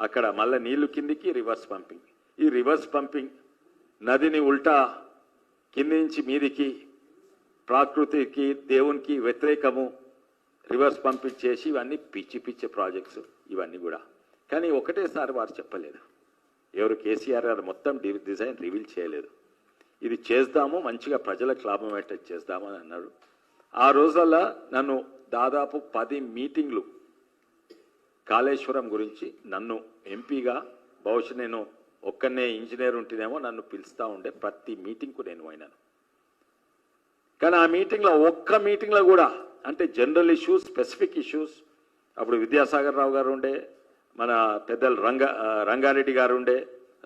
అక్కడ మళ్ళీ నీళ్ళు కిందికి రివర్స్ పంపింగ్. ఈ రివర్స్ పంపింగ్ నదిని ఉల్టా కింది నుంచి మీదికి ప్రకృతికి దేవునికి వ్యతిరేకము రివర్స్ పంపింగ్ చేసి ఇవన్నీ పిచ్చి పిచ్చి ప్రాజెక్ట్స్ ఇవన్నీ కూడా. కానీ ఒకటేసారి వారు చెప్పలేదు. ఎవరు కేసీఆర్ గారు మొత్తం డి- డిజైన్ రివీల్ చేయలేదు. ఇది చేద్దాము మంచిగా ప్రజలకు లాభం అయ్యేటట్టు చేద్దామని అన్నాడు ఆ రోజుల్లో నన్ను దాదాపు పది మీటింగ్లు కాళేశ్వరం గురించి నన్ను ఎంపీగా బహుశా నేను ఒక్కనే ఇంజనీర్ ఉంటేనేమో నన్ను పిలుస్తూ ఉండే ప్రతి మీటింగ్కు నేను పోయినాను. కానీ ఆ మీటింగ్లో ఒక్క మీటింగ్లో కూడా అంటే జనరల్ ఇష్యూస్ స్పెసిఫిక్ ఇష్యూస్ అప్పుడు విద్యాసాగర్ రావు గారు ఉండే మన పెద్దలు రంగ రంగారెడ్డి గారు ఉండే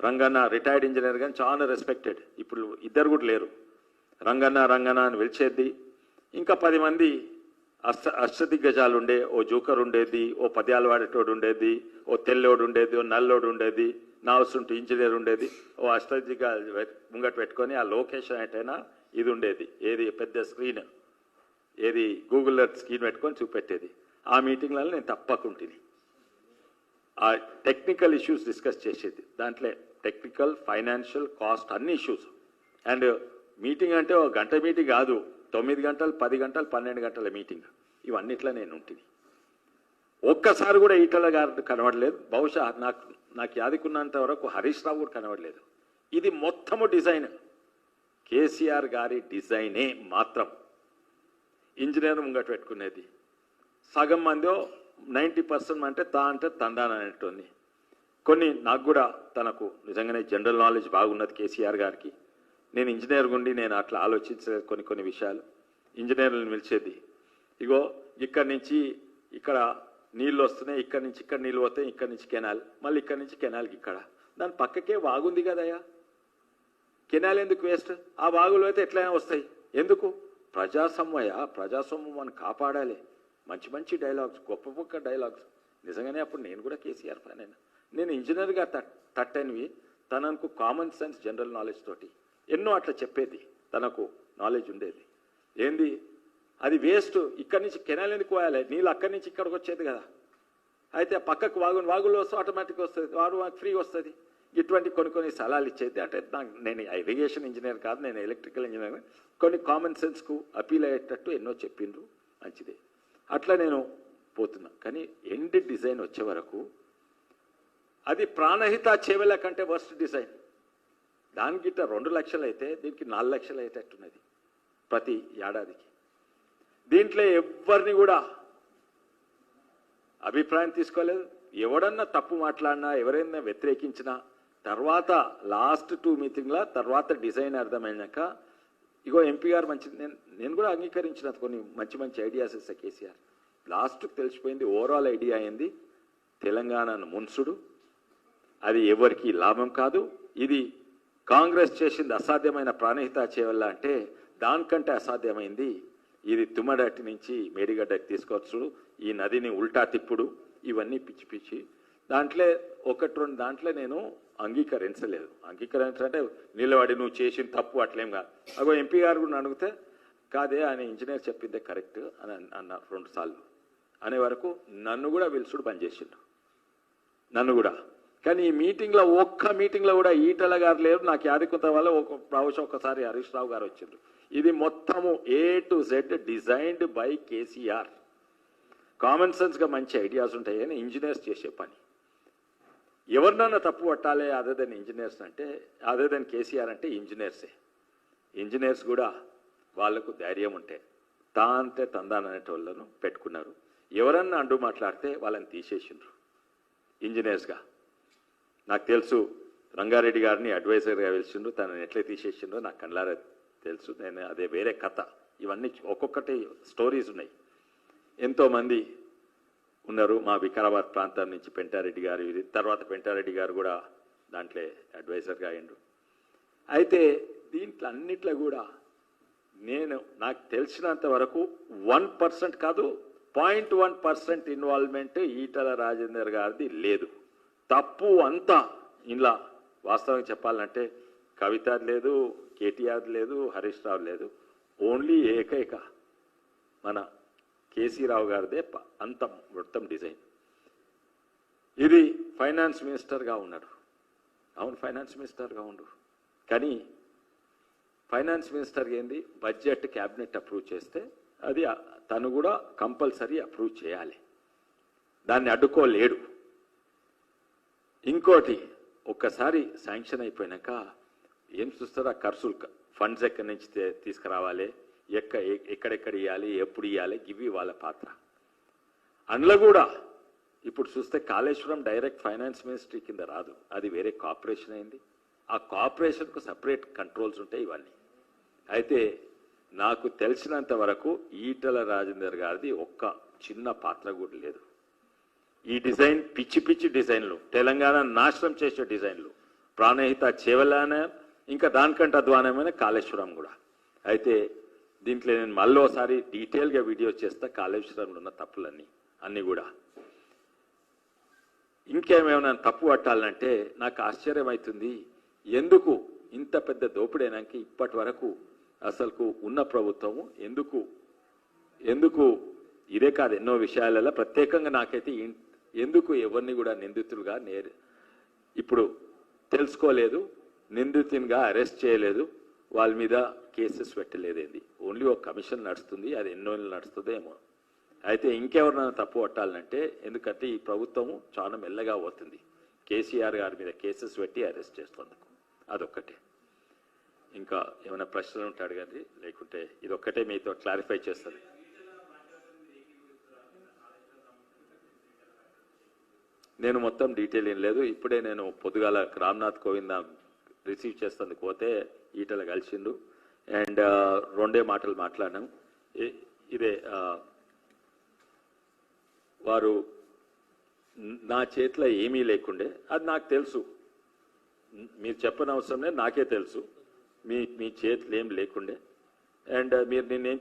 రంగన్న రిటైర్డ్ ఇంజనీర్ కానీ చాలా రెస్పెక్టెడ్. ఇప్పుడు ఇద్దరు కూడా లేరు. రంగన్న రంగన్న అని పిలిచేది ఇంకా పది మంది అష్ట అష్టదిగ్గజాలు ఉండే ఓ జూకర్ ఉండేది ఓ పద్యాలు వాడేటోడు ఉండేది ఓ తెల్లోడు ఉండేది ఓ నల్లోడు ఉండేది నావసుంటూ ఇంజనీర్ ఉండేది ఓ అష్టదిగ్గ ముంగట పెట్టుకొని ఆ లొకేషన్ ఏంటైనా ఇది ఉండేది ఏది పెద్ద స్క్రీన్ ఏది గూగుల్ ఎర్త్ స్క్రీన్ పెట్టుకొని చూపెట్టేది. ఆ మీటింగ్లలో నేను తప్పకుంటుంది ఆ టెక్నికల్ ఇష్యూస్ డిస్కస్ చేసేది. దాంట్లో టెక్నికల్ ఫైనాన్షియల్ కాస్ట్ అన్ని ఇష్యూస్. అండ్ మీటింగ్ అంటే ఒక గంట మీటింగ్ కాదు. తొమ్మిది గంటలు పది గంటలు పన్నెండు గంటల మీటింగ్. ఇవన్నిట్లో నేను ఉంటుంది ఒక్కసారి కూడా ఈటల గారు కనబడలేదు. బహుశా నాకు నాకు యాదికున్నంత వరకు హరీష్ రావు కూడా కనబడలేదు. ఇది మొత్తము డిజైన్. కేసీఆర్ గారి డిజైనే మాత్రం. ఇంజనీర్ ముంగట పెట్టుకునేది. సగం మందో నైంటీ పర్సెంట్ అంటే తా అంటే తందాన అనేటోని కొన్ని నాకు కూడా తనకు నిజంగానే జనరల్ నాలెడ్జ్ బాగున్నది కేసీఆర్ గారికి. నేను ఇంజనీర్ గుండి నేను అట్లా ఆలోచించలేదు కొన్ని కొన్ని విషయాలు. ఇంజనీర్లను పిలిచేది ఇగో ఇక్కడి నుంచి ఇక్కడ నీళ్ళు వస్తున్నాయి ఇక్కడి నుంచి ఇక్కడ నీళ్ళు పోతాయి ఇక్కడి నుంచి కెనాల్ మళ్ళీ ఇక్కడి నుంచి కెనాల్కి ఇక్కడ. దాని పక్కకే వాగుంది కదయ్యా. కెనాల్ ఎందుకు వేస్ట్? ఆ వాగులు అయితే ఎట్లయినా వస్తాయి. ఎందుకు? ప్రజాసమ్మయ ప్రజాసొమ్ము మనం కాపాడాలి. మంచి మంచి డైలాగ్స్ గొప్ప గొప్ప డైలాగ్స్. నిజంగానే అప్పుడు నేను కూడా కేసీఆర్ ఫ్యాన్ అయినా. నేను ఇంజనీర్గా తట్ తట్టనివి తనకు కామన్ సెన్స్ జనరల్ నాలెడ్జ్ తోటి. ఎన్నో అట్లా చెప్పేది. తనకు నాలెడ్జ్ ఉండేది. ఏంది? అది వేస్ట్ ఇక్కడి నుంచి కెనాల్ ఎందుకు పోయాలి? నీళ్ళు అక్కడి నుంచి ఇక్కడికి వచ్చేది కదా. అయితే పక్కకు వాగు వాగులో ఆటోమేటిక్ వస్తుంది. వాడు ఫ్రీ వస్తుంది. ఇటువంటి కొన్ని కొన్ని సలహాలు ఇచ్చేది. అంటే నాకు నేను ఇరిగేషన్ ఇంజనీర్ కాదు నేను ఎలక్ట్రికల్ ఇంజనీర్ కొన్ని కామన్ సెన్స్కు అపీల్ అయ్యేటట్టు ఎన్నో చెప్పిండ్రు. మంచిదే. అట్లా నేను పోతున్నా. కానీ ఎండ్ డిజైన్ వచ్చే వరకు అది ప్రాణహిత చేవల కంటే వర్స్ట్ డిజైన్ దానికి ఇట్లా రెండు లక్షలు అయితే దీనికి నాలుగు లక్షలు అయ్యేటట్టున్నది ప్రతి ఏడాదికి. దీంట్లో ఎవరిని కూడా అభిప్రాయం తీసుకోలేదు. ఎవడన్నా తప్పు మాట్లాడినా ఎవరైనా వ్యతిరేకించినా తర్వాత లాస్ట్ టూ మీటింగ్ల తర్వాత డిజైన్ అర్థమైనాక ఇగో ఎంపీ గారు మంచి నేను నేను కూడా అంగీకరించిన కొన్ని మంచి మంచి ఐడియాస్ ఇస్తా కేసీఆర్. లాస్ట్కి తెలిసిపోయింది ఓవరాల్ ఐడియా అయింది తెలంగాణను మున్సుడు. అది ఎవరికి లాభం కాదు. ఇది కాంగ్రెస్ చేసింది అసాధ్యమైన ప్రాణహిత చేయవల్ల అంటే దానికంటే అసాధ్యమైంది. ఇది తుమ్మడటి నుంచి మేడిగడ్డకి తీసుకోవచ్చు ఈ నదిని ఉల్టా తిప్పుడు. ఇవన్నీ పిచ్చి పిచ్చి. దాంట్లో ఒకటి రెండు దాంట్లో నేను అంగీకరించలేదు. అంగీకరించాలంటే నిలబడి నువ్వు చేసిన తప్పు అట్లేం కాదు. అగో ఎంపీ గారు కూడా అడిగితే కాదే ఆయన ఇంజనీర్ చెప్పిందే కరెక్ట్ అని అన్న- అన్నారు రెండు సార్లు. అనే వరకు నన్ను కూడా పిలుచుడు పనిచేసిండు. చేసిండు నన్ను కూడా. కానీ ఈ మీటింగ్లో ఒక్క మీటింగ్లో కూడా ఈటల గారు లేరు. నాకు యాదికొంత వల్ల ఒక బహుశా ఒకసారి హరీష్ రావు గారు వచ్చిండ్రు. ఇది మొత్తము A to Z designed by KCR. Common సెన్స్గా మంచి ఐడియాస్ ఉంటాయని ఇంజనీర్స్ చేసే పని. ఎవరినన్నా తప్పు పట్టాలి అదే దెన్ ఇంజనీర్స్ అంటే అదే దెన్ కేసీఆర్ అంటే ఇంజనీర్సే ఇంజనీర్స్ కూడా వాళ్ళకు ధైర్యం ఉంటే తా అంతే తందాననేటోళ్ళను పెట్టుకున్నారు. ఎవరన్నా అండు మాట్లాడితే వాళ్ళని తీసేసిండ్రు. ఇంజనీర్స్గా నాకు తెలుసు. రంగారెడ్డి గారిని అడ్వైజర్గా పిలిచిండ్రు. తనని ఎట్లా తీసేసిండ్రో నాకు కళ్ళారా తెలుసు. నేను అదే వేరే కథ. ఇవన్నీ ఒక్కొక్కటి స్టోరీస్ ఉన్నాయి. ఎంతోమంది ఉన్నారు మా వికారాబాద్ ప్రాంతం నుంచి పెంటారెడ్డి గారు. ఇది తర్వాత పెంటారెడ్డి గారు కూడా దాంట్లో అడ్వైజర్గా అయ్యిండ్రు. అయితే దీంట్లో అన్నిట్లో కూడా నేను నాకు తెలిసినంత వరకు వన్ పర్సెంట్ కాదు point one percent involvement Etela Rajender గారిది లేదు. తప్పు అంతా ఇలా వాస్తవంగా చెప్పాలంటే కవిత లేదు కేటీఆర్ లేదు హరీష్ రావు లేదు. ఓన్లీ ఏకైక మన కేసీ రావు గారిదే అంత మొత్తం డిజైన్. ఇది ఫైనాన్స్ మినిస్టర్గా ఉన్నాడు. అవును ఫైనాన్స్ మినిస్టర్గా ఉండు. కానీ ఫైనాన్స్ మినిస్టర్ ఏంది? బడ్జెట్ క్యాబినెట్ అప్రూవ్ చేస్తే అది తను కూడా కంపల్సరీ అప్రూవ్ చేయాలి. దాన్ని అడ్డుకోలేడు. ఇంకోటి ఒక్కసారి శాంక్షన్ అయిపోయినాక ఏం చూస్తారో? ఆ ఖర్చులు ఫండ్స్ ఎక్కడి నుంచి తీసుకురావాలి? ఎక్క ఎక్కడెక్కడ ఇవ్వాలి ఎప్పుడు ఇవ్వాలి ఇవి వాళ్ళ పాత్ర. అందులో కూడా ఇప్పుడు చూస్తే కాళేశ్వరం డైరెక్ట్ ఫైనాన్స్ మినిస్ట్రీ కింద రాదు. అది వేరే కార్పొరేషన్ అయింది. ఆ కార్పొరేషన్కు సపరేట్ కంట్రోల్స్ ఉంటాయి ఇవన్నీ. అయితే నాకు తెలిసినంత వరకు ఈటల రాజేందర్ గారిది ఒక్క చిన్న పాత్ర కూడా లేదు. ఈ డిజైన్ పిచ్చి పిచ్చి డిజైన్లు. తెలంగాణ నాశనం చేసే డిజైన్లు. ప్రాణహిత చేవలాన ఇంకా దానికంటే అధ్వానమైన కాళేశ్వరం కూడా. అయితే దీంట్లో నేను మళ్ళీ ఒకసారి డీటెయిల్గా వీడియో చేస్తా కాళేశ్వరంలో ఉన్న తప్పులన్నీ అన్నీ కూడా. ఇంకేమేమైనా తప్పు పట్టాలంటే నాకు ఆశ్చర్యం అవుతుంది ఎందుకు ఇంత పెద్ద దోపిడైనాక ఇప్పటి వరకు అసలుకు ఉన్న ప్రభుత్వము ఎందుకు ఎందుకు ఇదే కాదు ఎన్నో విషయాలలో ప్రత్యేకంగా నాకైతే ఎందుకు ఎవరిని కూడా నిందితులుగా నేర్ ఇప్పుడు తెలుసుకోలేదు నిందితునిగా అరెస్ట్ చేయలేదు వాళ్ళ మీద కేసెస్ పెట్టలేదేంది. ఓన్లీ ఒక కమిషన్ నడుస్తుంది అది ఎన్నో నెలలు నడుస్తుందేమో అయితే ఇంకెవరినైనా తప్పు పట్టాలంటే ఎందుకంటే ఈ ప్రభుత్వము చాలా మెల్లగా పోతుంది. కేసీఆర్ గారి మీద కేసెస్ పెట్టి అరెస్ట్ చేస్తున్నందుకు. అదొక్కటే. ఇంకా ఏమైనా ప్రశ్నలు ఉంటాడు కానీ లేకుంటే ఇదొక్కటే మీతో క్లారిఫై చేస్తుంది నేను మొత్తం డీటెయిల్ ఏం లేదు. ఇప్పుడే నేను పొద్దుగాల రామ్నాథ్ కోవింద రిసీవ్ చేస్తుంది పోతే ఈటల కలిసిండు. అండ్ రెండే మాటలు మాట్లాడినాం. ఇదే వారు నా చేతిలో ఏమీ లేకుండే. అది నాకు తెలుసు. మీరు చెప్పని అవసరం లేదు నాకే తెలుసు. మీ మీ చేతిలో ఏం లేకుండే. అండ్ మీరు నిన్నేం